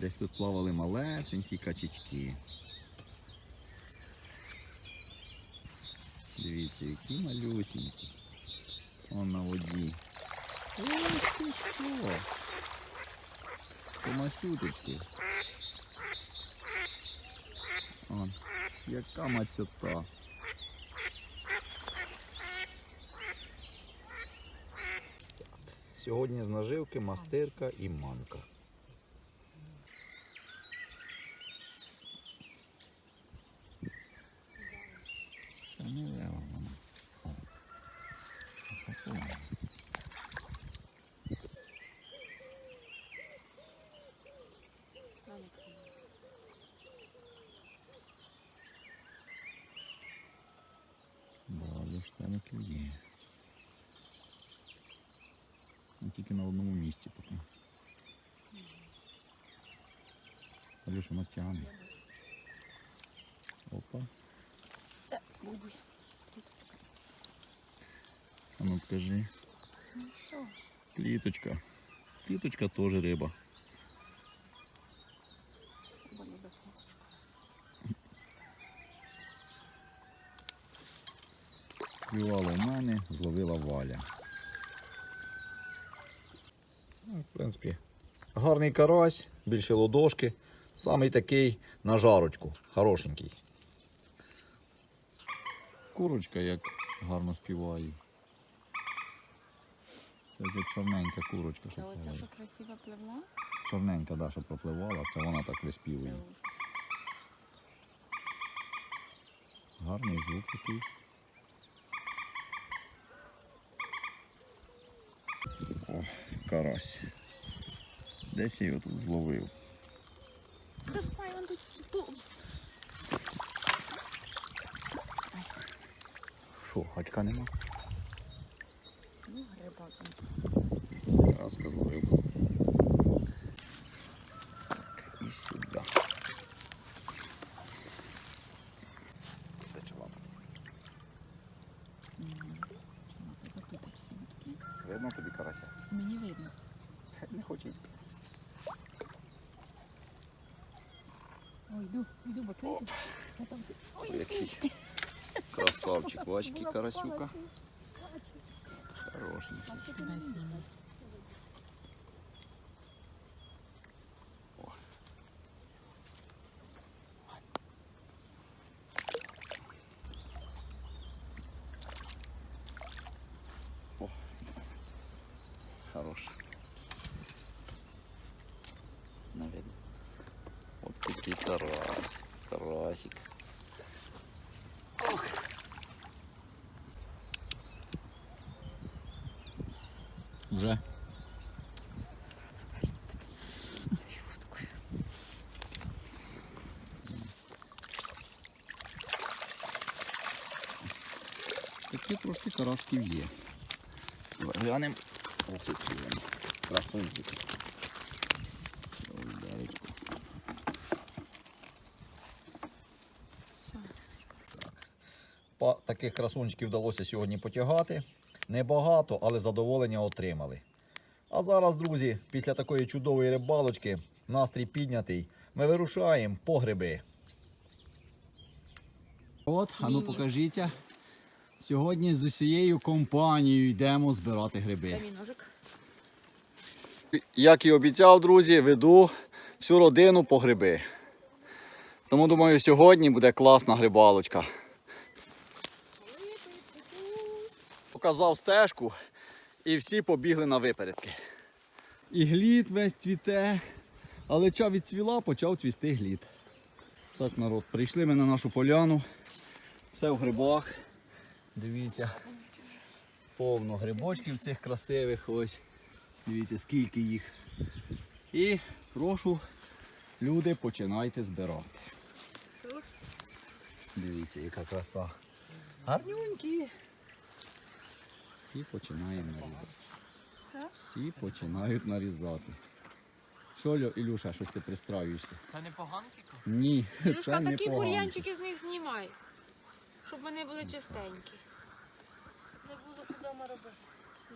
Десь тут плавали малесенькі качечки. Дивіться, які малюсенькі. Он на воді. Ох ти що! Томасюточки. Он, яка мацьота. Сьогодні з наживки мастирка і манка. Да, але ж там і клює. Ну, тільки на одному місці поки. Але ж воно тягне. Опа. Це бубуй. А ну покажи. Ну що? Кліточка. Кліточка теж риба. Клювала в мене, зловила валя. Ну, В принципі, гарний карась, більше ладошки. Самий такий на жарочку, хорошенький. Курочка як гарно співає. Це вже чорненька курочка, Це оця що красиво пливла? Чорненька, да, що пропливала, це вона так виспівує. Гарний звук такий. О, карась. Десь я його тут зловив. Давай, он тут тут. Що, гачка нема? Ну, гриба там. Караска зловив. Йти. Ой, йду, йду, бо чуєте? Я там- Ой, Який красавчик, бач, який карасюка. Хорошенький. Тебе зніму. Уже? Такі трошки карасків є. Глянемо. Ох, які вони. Красунки. Па- Таких красунчиків вдалося сьогодні потягати. Небагато, але задоволення отримали. А зараз, друзі, після такої чудової рибалочки, настрій піднятий. Ми вирушаємо по гриби. От, а ну Міні. покажіться. Сьогодні з усією компанією йдемо збирати гриби. Як і обіцяв, друзі, веду всю родину по гриби. Тому думаю, сьогодні буде класна грибалочка. Показав стежку і всі побігли на випередки. І глід весь цвіте, але ча відцвіла, почав цвісти глід. Так, народ, прийшли ми на нашу поляну. Все в грибах. Дивіться. Повно грибочків цих красивих ось. Дивіться, скільки їх. І прошу, люди, починайте збирати. Дивіться, яка краса. Гарнюнькі. І починаємо нарізати. Всі починають нарізати. Що, Ілюша, щось ти пристраюєшся? Це не поганки? Ні, це не такі бур'янчики з них знімай. Щоб вони були чистенькі. Не було що вдома робити.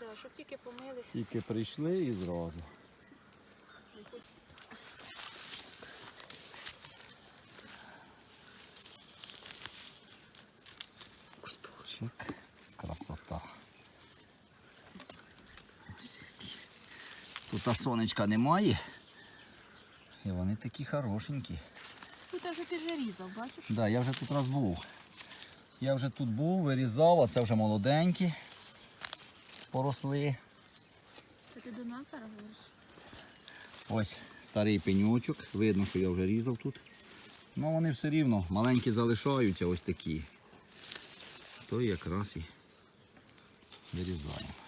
Да, щоб тільки помили. Тільки прийшли і зразу. Тут а сонечка немає. І вони такі хорошенькі. Тут вже ти вже різав, бачиш? Так, да, я вже тут раз був. Я вже тут був, вирізав, а це вже молоденькі. Поросли. Це ти до нас зараз говориш? Ось старий пеньочок. Видно, що я вже різав тут. Ну вони все рівно маленькі залишаються ось такі. То якраз і вирізаємо.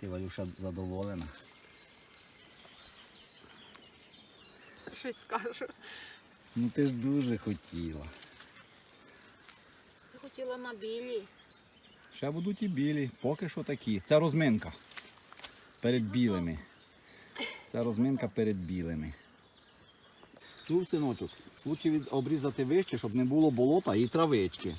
Ти, Валюша, задоволена? Щось скажу. Ну ти ж дуже хотіла. Я хотіла на білі. Ще будуть і білі, поки що такі. Це розминка перед білими. Це розминка перед білими. Чув, синочок, лучше обрізати вище, щоб не було болота і травички.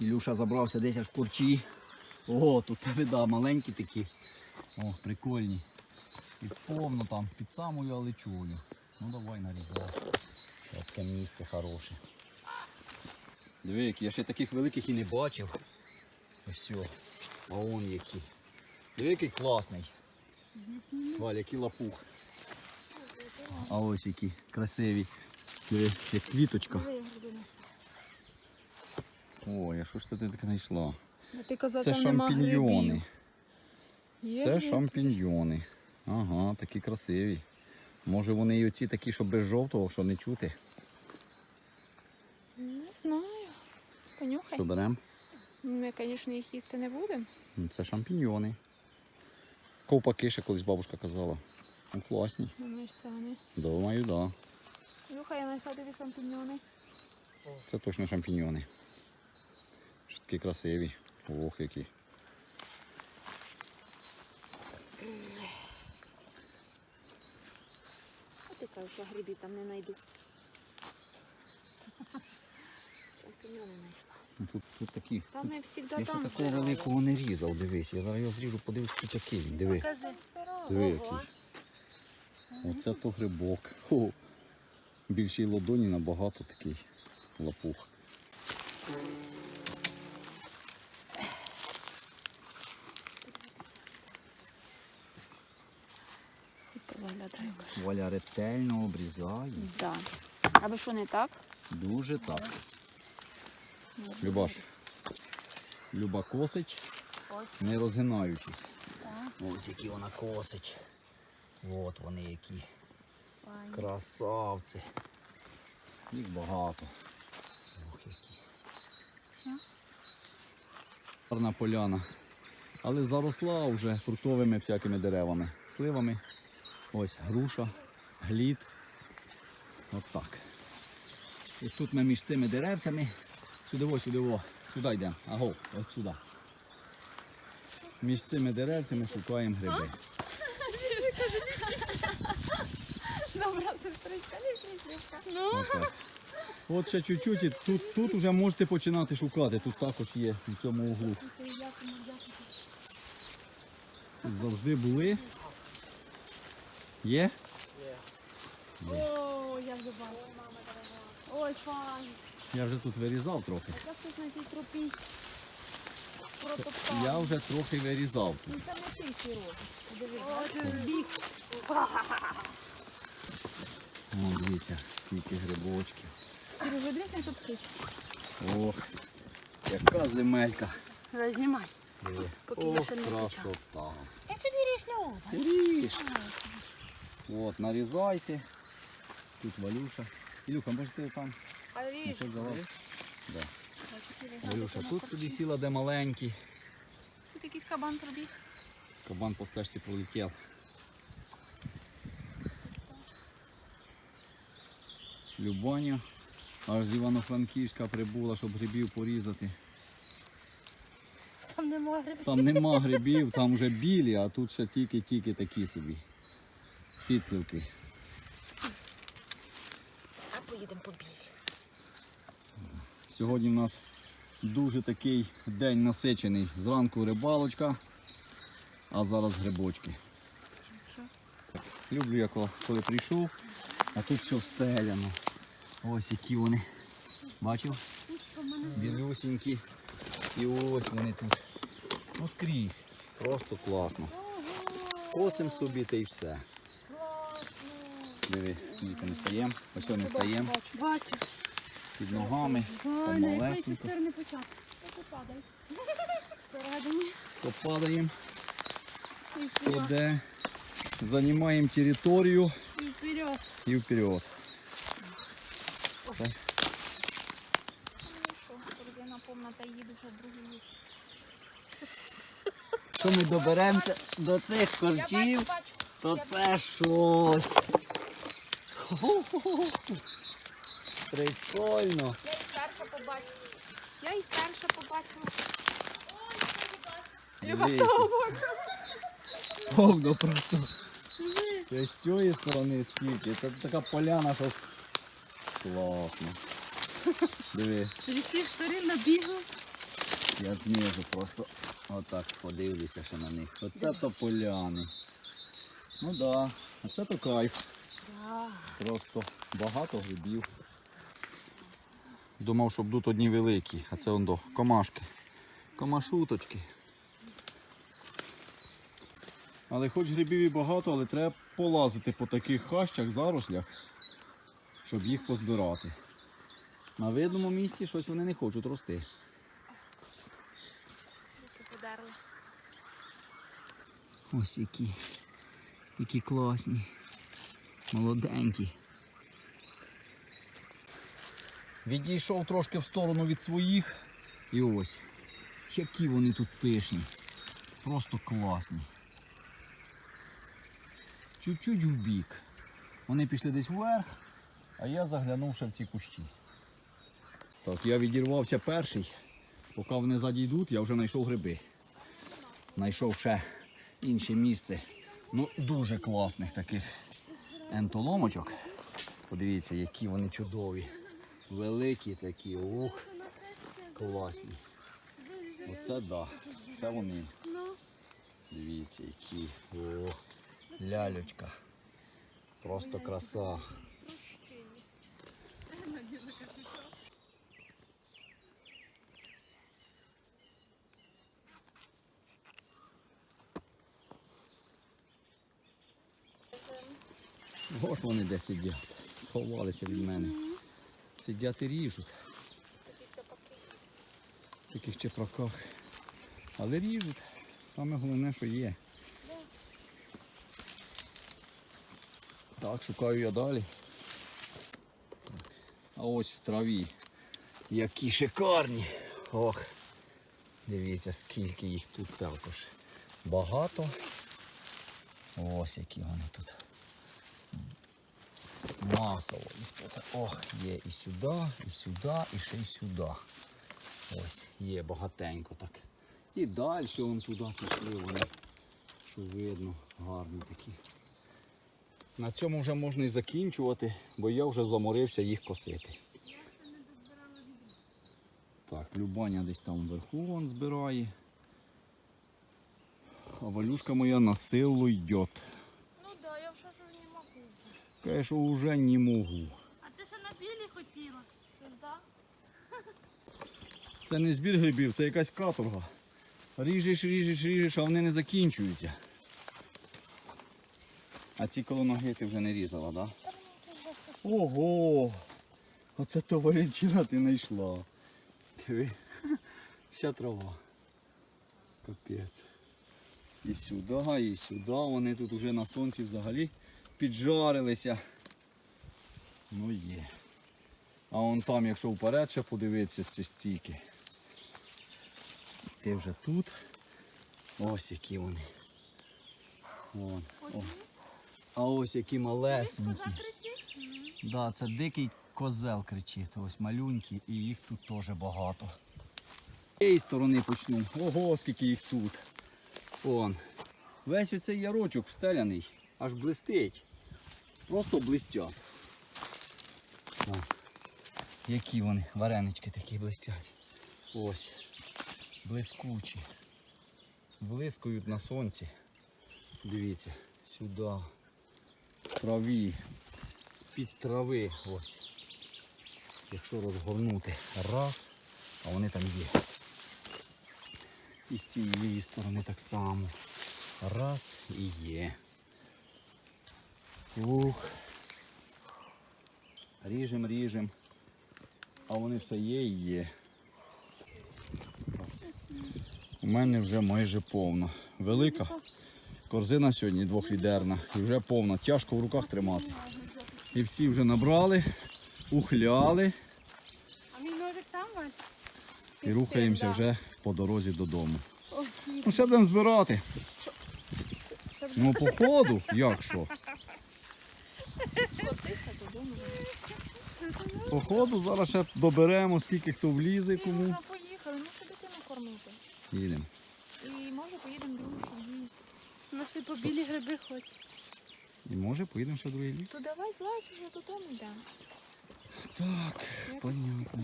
Ілюша забрався десь аж курчі. Ого, тут тебе да, маленькі такі. О, прикольні. І повно там під самою алечою. Ну давай нарізай. Таке місце хороше. Диви, які я ще таких великих і не бачив. Ось о, а он які. Диви, який класний. Валя, який лапух. А ось які красиві. Як квіточка. Ой, а що ж це ти таке знайшла? Ти казав, Це там шампіньйони. Є Це гриб? шампіньйони. Ага, такі красиві. Може вони і оці такі, що без жовтого, що не чути. Не знаю. Понюхай. Що беремо? Ми, звісно, їх їсти не будемо. Ну, Це шампіньйони. Ковпаки ще колись бабушка казала. Ну, класні. Ж самі. Думаю, так. Да. Нюхай, я знайшла тобі шампіньони. Це точно шампіньйони. Що такі красиві. Ох, які. А ти кажеш, я грибів там не знайду. Тут, тут такі. Там я завжди Я ще там. такого великого не різав, дивись. Я зараз його зріжу, подивись, тут який він. Диви. Диви який. Оце то грибок. Хо. Більший ладоні набагато такий лапух. Виглядає. Ретельно обрізає. Да. Аби що не так? Дуже так. Любаш. Люба косить, не розгинаючись. Ось які вона косить. От вони які. Красавці. Їх багато. Ох, які. Гарна поляна. Але заросла вже фруктовими всякими деревами. Сливами. Ось груша, глід. От так. І тут ми між цими деревцями. Сюди, ось, сюди, сюди йдемо. Аго, от сюди. Між цими деревцями шукаємо гриби. Добра сестричка, не. Ну. От ще чуть-чуть, і тут, тут вже можете починати шукати. Тут також є в цьому углу. Тут завжди були. Є? О, я вже бачу. Ой, файн. Я вже тут вирізав трохи. Я тут на цій тропі протоптала. Я вже трохи вирізав тут. Ну це не ти сірок. Диви, бік. О, дивіться, скільки грибочків. Сіру, видрись не топчись. Ох, яка земелька. Давай, знімай. Диви. Я Ох, ще не красота. Ти собі ріж на. Ріж. От, нарізайте. Тут Валюша. Ілюха, може ти там? А ріж. Да. Валюша, тут собі сіла, де маленькі. Тут якийсь кабан пробіг. Кабан по стежці пролетів. Любаня аж з Івано-Франківська прибула, щоб грибів порізати. Там нема грибів. Там нема грибів, там вже білі, а тут ще тільки-тільки такі собі. Підсливки. А поїдемо по білі. Сьогодні в нас дуже такий день насичений. Зранку рибалочка, а зараз грибочки. Люблю я коли- коли прийшов, а тут все стеляно. Ось які вони. Бачив? Білюсінькі. І ось вони тут. Ну скрізь. Просто класно. Косим собі та й все. Диви, дивіться, не стаємо. Ось не стаємо. Бачу. Під ногами. Помалесенько. То падаємо. І вперед. займаємо територію І вперед. Так. Що ми доберемося до цих корчів, то це щось. Прикольно. Я їх перша побачу. Я їх перша побачу. Дивіться. Повно просто. Це з цієї сторони скільки. Це така поляна, що класно. Диви. Зі всіх сторін набігав. Я знизу просто отак подивлюся ще на них. Оце то поляни. Ну так, да. а це то кайф. Просто багато грибів. Думав, що будуть одні великі, а це он до комашки. Комашуточки. Але хоч грибів і багато, але треба полазити по таких хащах, зарослях, щоб їх позбирати. На видному місці щось вони не хочуть рости. Ось які. Які класні. Молоденькі. Відійшов трошки в сторону від своїх. І ось. Які вони тут пишні. Просто класні. Чуть-чуть вбік. Вони пішли десь вверх, а я заглянув ще в ці кущі. Так, я відірвався перший. Поки вони ззаді йдуть, я вже знайшов гриби. Знайшов ще інше місце. Ну, дуже класних таких ентоломочок. Подивіться, які вони чудові. Великі такі, ух, класні. Оце да. Це вони. Дивіться, які. О, лялечка. Просто краса. От вони де сидять. Сховалися від мене. Сидять і ріжуть. В таких чепраках. Але ріжуть. Саме головне, що є. Так, шукаю я далі. А ось в траві. Які шикарні. Ох. Дивіться, скільки їх тут також. Багато. Ось які вони тут. Масово. Ох, є і сюди, і сюди, і ще й сюди. Ось, є багатенько так. І далі вон туди пішли вони. Що видно, гарні такі. На цьому вже можна і закінчувати, бо я вже заморився їх косити. Так, Любаня десь там вверху вон збирає. А Валюшка моя на силу йде. Ну да, я вже ж не можу. Каже, що вже не можу. А ти ще на білі хотіла. Да? Це не збір грибів, це якась каторга. Ріжеш, ріжеш, ріжеш, а вони не закінчуються. А ці коло ноги ти вже не різала, так? Да? Ого! Оце то Валентина ти знайшла. Диви. Вся трава. Капець. І сюди, і сюди. Вони тут вже на сонці взагалі піджарилися. Ну є. А вон там, якщо вперед ще подивитися ці стійки. Ти вже тут. Ось які вони. Вон. А ось які малесенькі. Да, це дикий козел кричить. Ось малюнькі і їх тут теж багато. З цієї сторони почну. Ого, скільки їх тут. Вон. Весь оцей ярочок встеляний, аж блистить. Просто блистять. О, Які вони варенички такі блистять. Ось. Блискучі. Блискують на сонці. Дивіться, сюди. Траві. З-під трави. Ось. Якщо розгорнути раз, а вони там є. І з цієї сторони так само. Раз і є. Ух. Ріжем, ріжем. А вони все є і є. У мене вже майже повно. Велика корзина сьогодні двохвідерна і вже повна. Тяжко в руках тримати. І всі вже набрали, ухляли А мій ножик там і рухаємося вже по дорозі додому. Ну, ще будемо збирати. Ну, по ходу, як що? Котися додому. По ходу зараз ще доберемо, скільки хто влізе кому. Ми поїхали, ну що дитину кормити. Їдемо. І може поїдемо другий ліс. Наші побілі гриби хоч. І може поїдемо ще в другий ліс. То давай злазь вже додому йдемо. Так, понятно.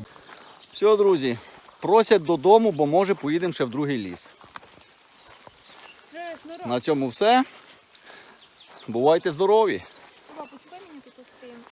Все, друзі, просять додому, бо може поїдемо ще в другий ліс. Це. На цьому все. Бувайте здорові!